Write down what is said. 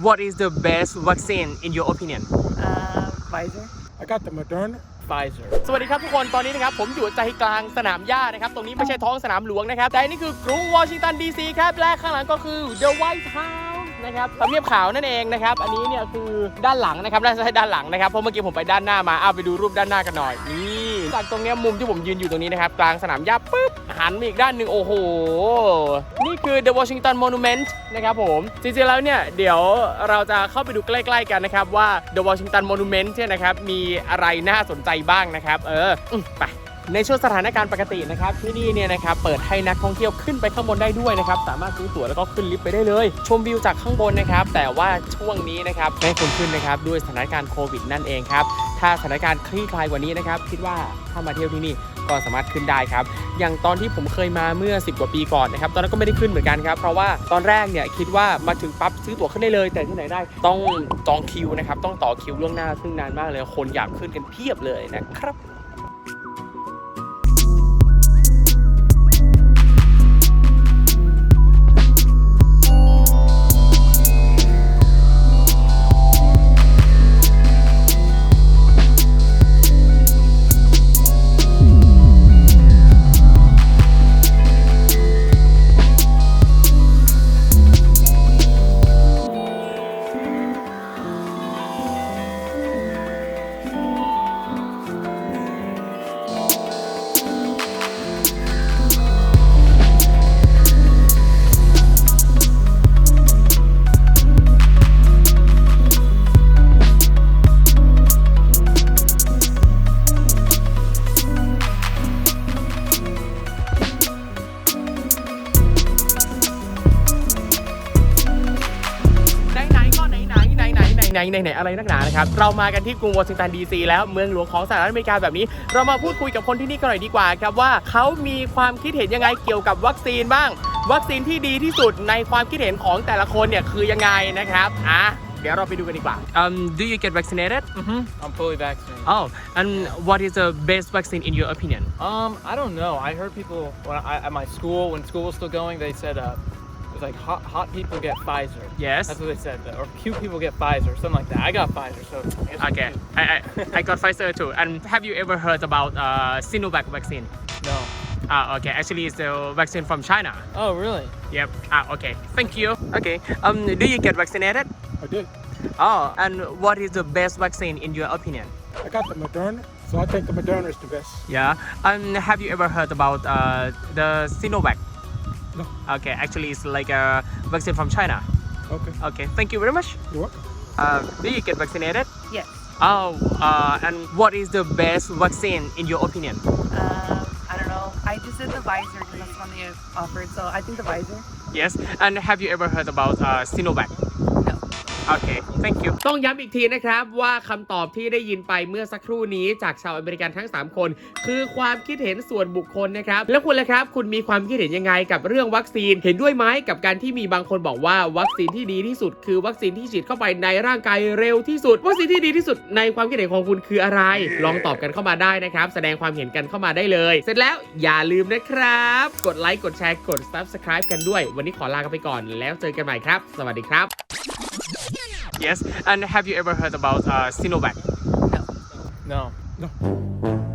What is the best vaccine in your opinion Uh, Pfizer. I got the Moderna. Pfizer. สวัสดีครับทุกคน ตอนนี้นะครับผมอยู่ใจกลางสนามหญ้านะครับ ตรงนี้ไม่ใช่ท้องสนามหลวงนะครับ แต่นี่คือกรุงวอชิงตันดีซีครับ และข้างหลังก็คือ The White House นะครับทำเนียบขาวนั่นเองนะครับ อันนี้เนี่ยคือด้านหลังนะครับน่าจะใช่ด้านหลังนะครับ เพราะเมื่อกี้ผมไปด้านหน้ามาเอาไปดูรูปด้านหน้ากันหน่อย นี่จากตรงเนี้ยมุมที่ผมยืนอยู่ตรงนี้นะครับ กลางสนามหญ้าปุ๊บ หันมาอีกด้านหนึ่งโอ้โห นี่คือ The Washington Monument นะครับผม จริงๆแล้วเนี่ย เดี๋ยวเราจะเข้าไปดูใกล้ ๆ กันนะครับว่า The Washington Monument เนี่ยนะครับ มีอะไรน่าสนใจบ้างนะครับ เออ ไป ในช่วงสถานการณ์ปกตินะครับที่นี่เนี่ยนะครับเปิดให้นักท่องเที่ยวขึ้นไปข้างบนได้ด้วยนะครับสามารถซื้อตั๋วแล้วก็ขึ้นลิฟต์ไปได้เลย ชมวิวจากข้างบนนะครับแต่ว่าช่วงนี้นะครับไม่คนขึ้นนะครับด้วยสถานการณ์โควิดนั่นเองครับถ้าสถานการณ์คลี่คลายกว่านี้นะครับคิดว่าถ้ามาเที่ยวที่นี่ก็สามารถขึ้นได้ครับ อย่างตอนที่ผมเคยมาเมื่อ 10 กว่าปีก่อนนะครับ ตอนนั้นก็ไม่ได้ขึ้นเหมือนกันครับ เพราะว่าตอนแรกเนี่ยคิดว่ามาถึงปั๊บซื้อตั๋วขึ้นได้เลย แต่ที่ไหนได้ต้องจองคิวนะครับ ต้องต่อคิวล่วงหน้าซึ่งนานมากเลย คนอยากขึ้นกันเพียบเลยนะครับ ไหนๆไหนๆไหนๆอะไรนักหนานะครับเรามากันที่กรุงวอชิงตันดีซีแล้วเมืองหลวงของสหรัฐอเมริกาแบบนี้ เรามาพูดคุยกับคนที่นี่กันหน่อยดีกว่าครับว่าเขามีความคิดเห็นยังไงเกี่ยวกับวัคซีนบ้าง วัคซีนที่ดีที่สุดในความคิดเห็นของแต่ละคนเนี่ยคือยังไงนะครับอะเดี๋ยวเราไปดูกันดีกว่า um do you get vaccinated Mm-hmm. I'm fully vaccinated. oh and what is the best vaccine in your opinion Um, I don't know. I heard people when I, at my school, when school was still going, they said uh, it was like hot, hot people get Pfizer. yes That's what they said. Or cute people get Pfizer, something like that. I got Pfizer, so. I okay. I, I I got Pfizer too and have you ever heard about uh Sinovac vaccine No. Ah, okay. Actually, it's the vaccine from China. Oh, really? Yep. Ah, okay. Thank you. Okay. Um, do you get vaccinated? I did. Oh, and what is the best vaccine in your opinion? I got the Moderna. So I think the Moderna is the best. Yeah. And have you ever heard about uh, the Sinovac? No. Okay. Actually, it's like a vaccine from China. Okay. Okay. Thank you very much. You're welcome. Uh, do you get vaccinated? Yes. Oh, uh, and what is the best vaccine in your opinion? Um, I don't know. I just did the Pfizer because that's one they offered. So I think the Pfizer. Yes. And have you ever heard about uh, Sinovac? โอเค thank you ต้องย้ำอีกทีนะครับว่าคำตอบที่ได้ยินไปเมื่อสักครู่นี้จากชาวอเมริกันทั้ง 3 คน คือความคิดเห็นส่วนบุคคลนะครับ แล้วคุณล่ะครับคุณมีความคิดเห็นยังไงกับเรื่องวัคซีนเห็นด้วยไหมกับการที่มีบางคนบอกว่าวัคซีนที่ดีที่สุด คือวัคซีนที่ฉีดเข้าไปในร่างกายเร็วที่สุดวัคซีนที่ดีที่สุดในความคิดเห็นของคุณคืออะไร ลองตอบกันเข้ามาได้นะครับ แสดงความเห็นกันเข้ามาได้เลย เสร็จแล้วอย่าลืมนะครับ กดไลค์กดแชร์กด subscribe กันด้วย วันนี้ขอลากันไปก่อนแล้วเจอกันใหม่ครับ สวัสดีครับ Yes, and have you ever heard about uh, Sinovac? No. No.